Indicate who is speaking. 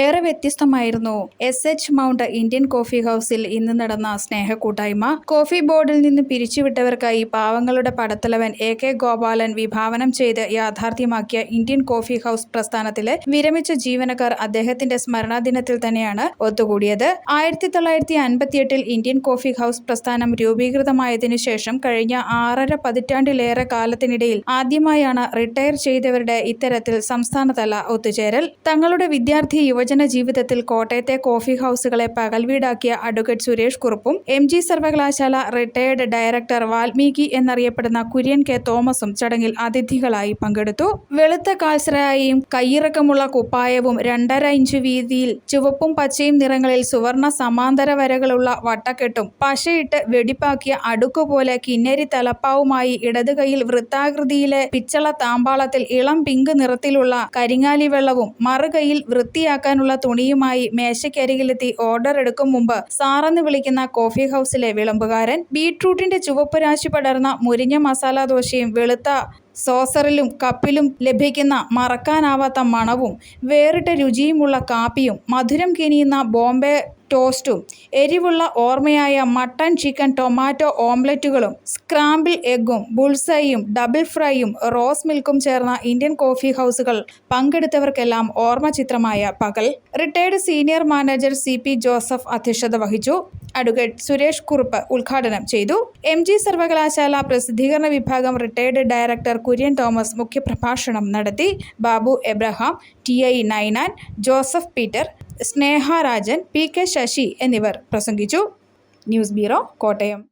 Speaker 1: ഏറെ വ്യത്യസ്തമായിരുന്നു. S H Mount Indian coffee ഹൗസിൽ ഇന്ന് നടന്ന സ്നേഹക്കൂട്ടായ്മ. കോഫി ബോർഡിൽ നിന്ന് പിരിച്ചുവിട്ടവർക്കായി പാവങ്ങളുടെ പടത്തലവൻ എ കെ ഗോപാലൻ വിഭാവനം ചെയ്ത് യാഥാർത്ഥ്യമാക്കിയ ഇന്ത്യൻ കോഫി ഹൗസ് പ്രസ്ഥാനത്തിലെ വിരമിച്ച ജീവനക്കാർ അദ്ദേഹത്തിന്റെ സ്മരണാദിനത്തിൽ തന്നെയാണ് ഒത്തുകൂടിയത്. ആയിരത്തി തൊള്ളായിരത്തി അൻപത്തിയെട്ടിൽ ഇന്ത്യൻ കോഫി ഹൗസ് പ്രസ്ഥാനം രൂപീകൃതമായതിനു ശേഷം കഴിഞ്ഞ ആറര പതിറ്റാണ്ടിലേറെ കാലത്തിനിടയിൽ ആദ്യമായാണ് റിട്ടയർ ചെയ്തവരുടെ ഇത്തരത്തിൽ സംസ്ഥാനതല ഒത്തുചേരൽ. തങ്ങളുടെ വിദ്യാർത്ഥി യുവജന ജീവിതത്തിൽ കോട്ടയത്തെ കോഫി ഹൗസുകളെ പകൽവീടാക്കിയ അഡ്വക്കേറ്റ് സുരേഷ് കുറുപ്പും എം ജി സർവകലാശാല റിട്ടയർഡ് ഡയറക്ടർ വാൽമീകി എന്നറിയപ്പെടുന്ന കുര്യൻ കെ തോമസും ചടങ്ങിൽ അതിഥികളായി പങ്കെടുത്തു. വെളുത്ത കാൽസരായും കയ്യിറക്കമുള്ള കുപ്പായവും രണ്ടര ഇഞ്ച് വീതിയിൽ ചുവപ്പും പച്ചയും നിറങ്ങളിൽ സുവർണ സമാന്തര വരകളുള്ള വട്ടക്കെട്ടും പശയിട്ട് വെടിപ്പാക്കിയ അടുക്കുപോലെ കിന്നരി തലപ്പാവുമായി ഇടത് കൈയിൽ വൃത്താകൃതിയിലെ പിച്ചള താമ്പാളത്തിൽ ഇളം പിങ്ക് നിറത്തിലുള്ള കരിങ്ങാലി വെള്ളവും മറുകൈയിൽ വൃത്തിയാക്കാനുള്ള തുണിയുമായി മേശയ്ക്കരികിലെത്തി ഓർഡർ എടുക്കും മുമ്പ് സാറെന്ന് വിളിക്കുന്ന കോഫി ഹൗസിലെ വിളമ്പുകാരൻ ബീട്രൂട്ടിന്റെ ചുവപ്പ് രാശി പടർന്ന മുരിഞ്ഞ മസാല ദോശയും വെളുത്ത സോസറിലും കപ്പിലും ലഭിക്കുന്ന മറക്കാനാവാത്ത മണവും വേറിട്ട രുചിയുമുള്ള കാപ്പിയും മധുരം കിനിയുന്ന ബോംബെ ടോസ്റ്റും. എരിവുള്ള ഓർമ്മയായ മട്ടൺ ചിക്കൻ ടൊമാറ്റോ ഓംലറ്റുകളും സ്ക്രാമ്പിൾ എഗ്ഗും ബുൾസൈയും ഡബിൾ ഫ്രൈയും റോസ് മിൽക്കും ചേർന്ന ഇന്ത്യൻ കോഫി ഹൗസുകൾ പങ്കെടുത്തവർക്കെല്ലാം ഓർമ്മ ചിത്രമായ പകൽ. Retired senior manager C P Joseph അധ്യക്ഷത വഹിച്ചു. അഡ്വക്കേറ്റ് സുരേഷ് കുറുപ്പ് ഉദ്ഘാടനം ചെയ്തു. എം ജി സർവകലാശാല പ്രസിദ്ധീകരണ വിഭാഗം റിട്ടയർഡ് ഡയറക്ടർ കുര്യൻ തോമസ് മുഖ്യപ്രഭാഷണം നടത്തി. Babu Abraham T I Nainan Joseph Peter Sneha Rajan P K Sasi എന്നിവർ പ്രസംഗിച്ചു. News bureau Kottayam.